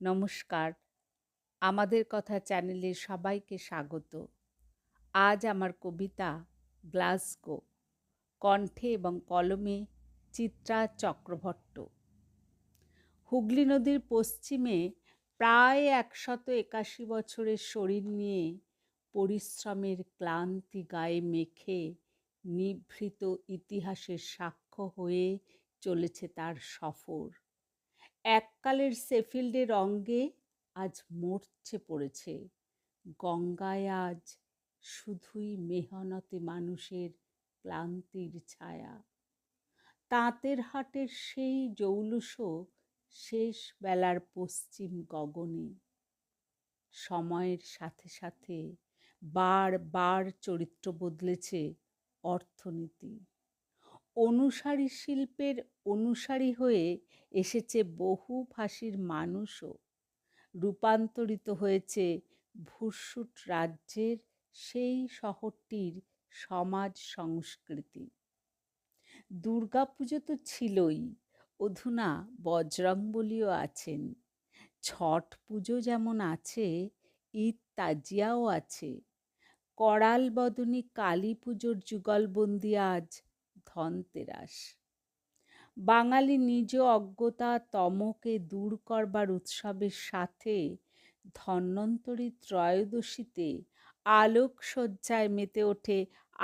নমস্কার। আমাদের কথা চ্যানেলে সবাইকে স্বাগত। আজ আমার কবিতা গ্লাসগো, কণ্ঠে এবং কলমে চিত্রা চক্রভট্ট হুগলি নদীর পশ্চিমে প্রায় একশত একাশি বছরের শরীর নিয়ে পরিশ্রমের ক্লান্তি গায়ে মেখে নিভৃত ইতিহাসের সাক্ষ্য হয়ে চলেছে তার সফর। এককালের সেফিল্ডের অঙ্গে আজ মরছে পড়েছে। গঙ্গায় আজ শুধুই মেহনতে মানুষের ক্লান্তির ছায়া। তাঁতের হাটের সেই জৌলুসও শেষ বেলার পশ্চিম গগনে। সময়ের সাথে সাথে বার বার চরিত্র বদলেছে অর্থনীতি। অনুসারী শিল্পের অনুসারী হয়ে এসেছে বহু ভাষীর মানুষও। রূপান্তরিত হয়েছে ভুসুট রাজ্যের সেই শহরটির সমাজ সংস্কৃতি। দুর্গাপুজো তো ছিলই, অধুনা বজরংবলিও আছেন। ছট পুজো যেমন আছে, ঈদ তাজিয়াও আছে। করাল বদনী কালী পুজোর যুগলবন্দি আজ ধনতেরাস। বাঙালি নিজ অজ্ঞতা তমকে দূর করবার উৎসবের সাথে ধন্বন্তরী ত্রয়োদশীতে আলোকসজ্জায় মেতে ওঠে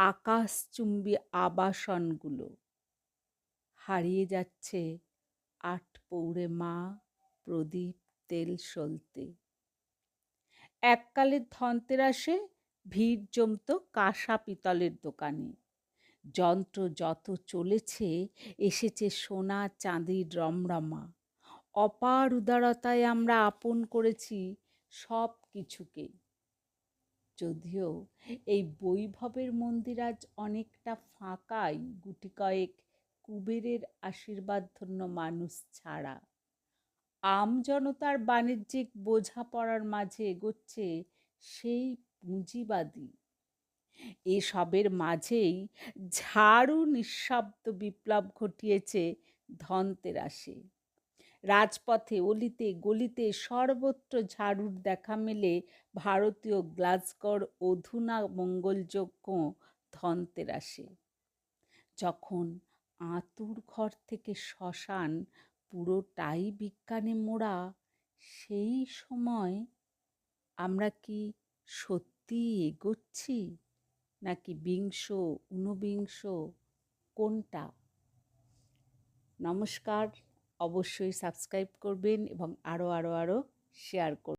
আকাশচুম্বী আবাসনগুলো। হারিয়ে যাচ্ছে আট পৌড়ে মা প্রদীপ তেল সলতে। এককালের ধনতেরাসে ভিড় জমত কাঁসা পিতলের দোকানে। যন্ত্র যত চলেছে, এসেছে সোনা চাঁদির রমরমা। অপার উদারতায় আমরা আপন করেছি সব কিছুকে যদিও এই বৈভবের মন্দির আজ অনেকটা ফাঁকাই, গুটি কয়েক কুবেরের আশীর্বাদ ধন্য মানুষ ছাড়া। আম জনতার বাণিজ্যিক বোঝাপড়ার মাঝে এগোচ্ছে সেই পুঁজিবাদী। এসবের মাঝেই ঝাড়ু নিঃশব্দ বিপ্লব ঘটিয়েছে ধনতেরাসে। রাজপথে, অলিতে, গলিতে সর্বত্র ঝাড়ুর দেখা মেলে ভারতীয় গ্লাসগড় অধুনা মঙ্গলযজ্ঞ ধনতেরাসে। যখন আঁতুর ঘর থেকে শ্মশান পুরোটাই বিজ্ঞানে মোড়া, সেই সময় আমরা কি সত্যি এগোচ্ছি? নাকি বিংশ ঊনবিংশ কোনটা? নমস্কার অবশ্যই সাবস্ক্রাইব করবেন এবং আরও আরও আরও শেয়ার করবেন।